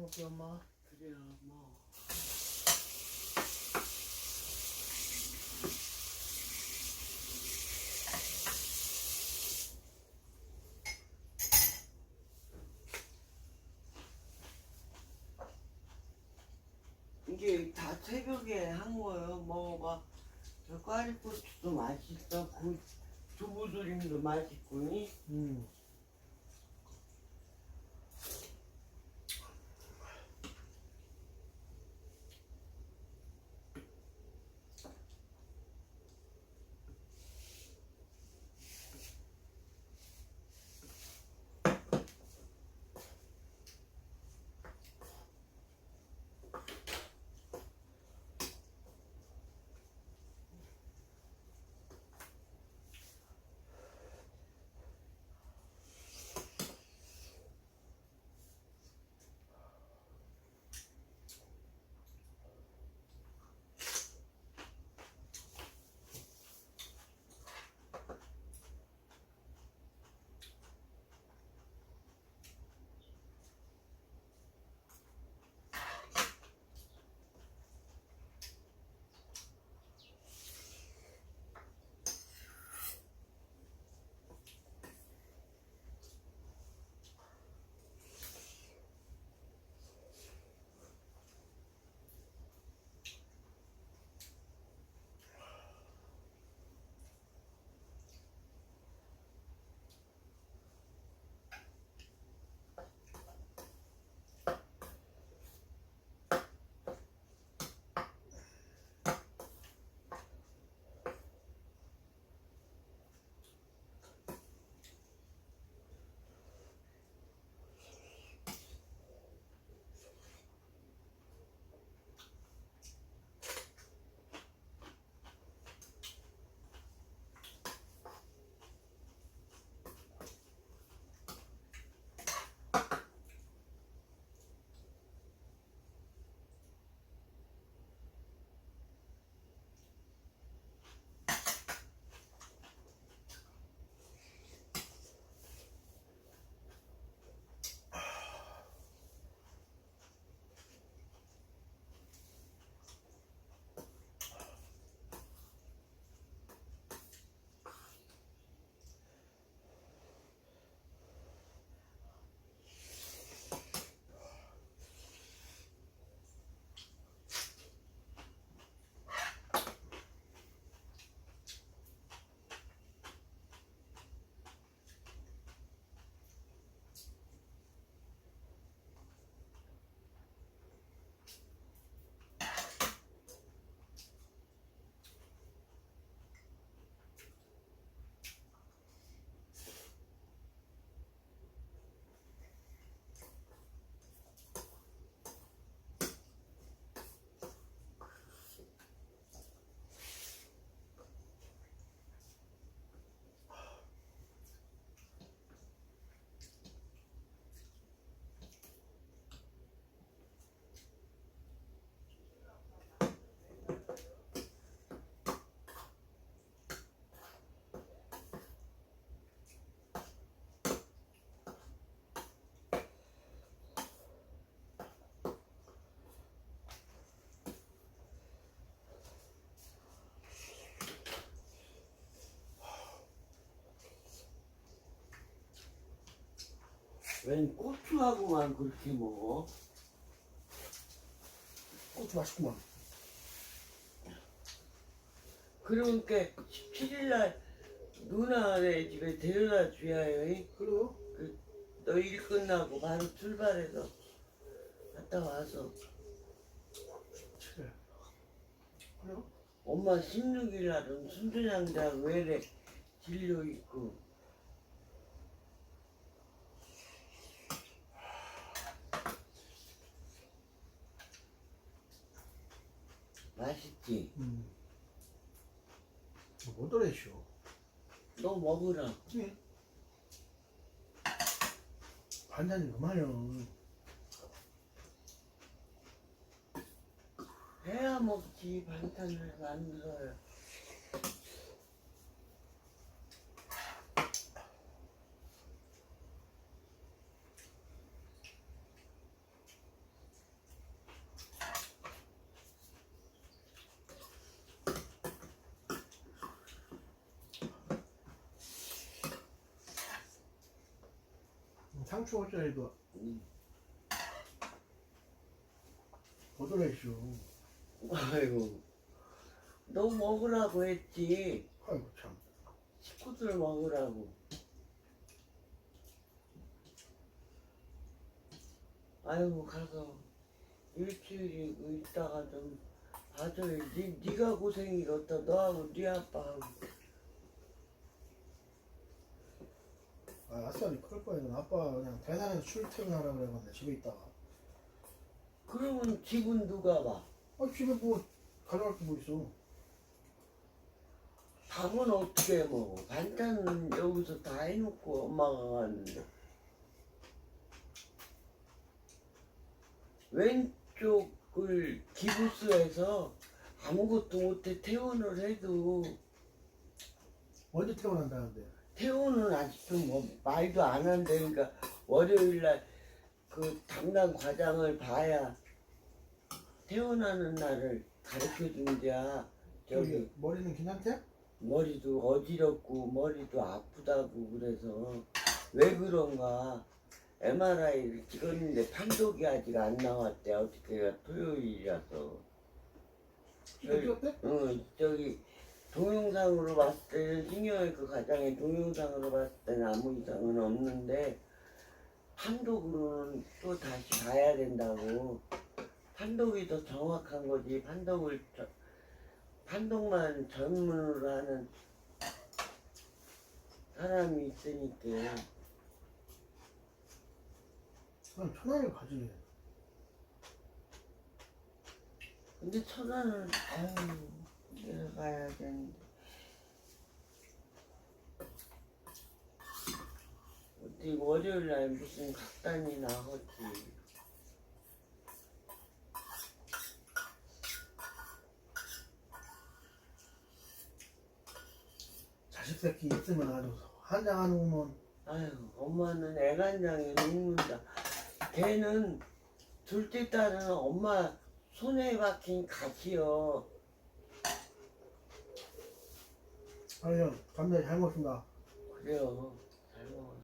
먹게 엄마. 그래요 뭐 이게 다 새벽에 한 거예요 먹어봐 저 꽈리고추도 맛있어 그 두부조림도 맛있고 음. 웬 고추하고만 그렇게 먹어? 고추 맛있구만. 그러니까 17일날 누나네 집에 데려다 줘야요. 이? 그래요? 너일 끝나고 바로 출발해서 갔다 와서 그래. 엄마 16일 날은 순천향장 외래 진료 있고 맛있지? 음. 못 오래쇼. 너 먹으라 예. 반찬이 그만요. 해야 먹지 반찬을 만들어요 상추 어쩌리도 음. 거들어있어. 아이고 너 먹으라고 했지 아이고 참. 식구들 먹으라고 아이고 가서 일주일이고 있다가 좀 봐줘야지 네가 고생이 그렇다 너하고 네 아빠하고 아, 아싸리 그럴 거야. 아빠 그냥 대산에서 출퇴근하라 그래봤네 집에 있다가. 그러면 집은 누가 봐? 아 집에 뭐 가져갈 게 뭐 있어. 밥은 어떻게 해 먹어? 반찬은 여기서 다 해놓고 엄마가 갔는데 왼쪽을 기부스에서 아무것도 못해 퇴원을 해도 언제 퇴원한다는데. 퇴원은 아직도 뭐 말도 안 한다니까 월요일날 그 담당 과장을 봐야 퇴원하는 날을 가르쳐 준대야. 저기 저기 머리는 괜찮대? 머리도 어지럽고 머리도 아프다고 그래서. 왜 그런가? MRI를 찍었는데 판독이 아직 안 나왔대. 어떻게 토요일이라서. 이거 찍었대? 응 저기 동영상으로 봤을 때는 신경외과 과장의 동영상으로 봤을 때는 아무 이상은 없는데 판독으로는 또 다시 봐야 된다고. 판독이 더 정확한 거지. 판독을 저- 판독만 전문으로 하는 사람이 있으니까. 그럼 천안을 가지. 근데 천안은 아유 내가 가야 되는데. 어디 월요일 날 무슨 각단이 나갔지? 자식 새끼 있으면 아주 한장하는 거면 아유 엄마는 애간장에 녹는다. 걔는 둘째 딸은 엄마 손에 박힌 가시여 아니요 감자 잘 먹습니다. 그래요 잘 먹었어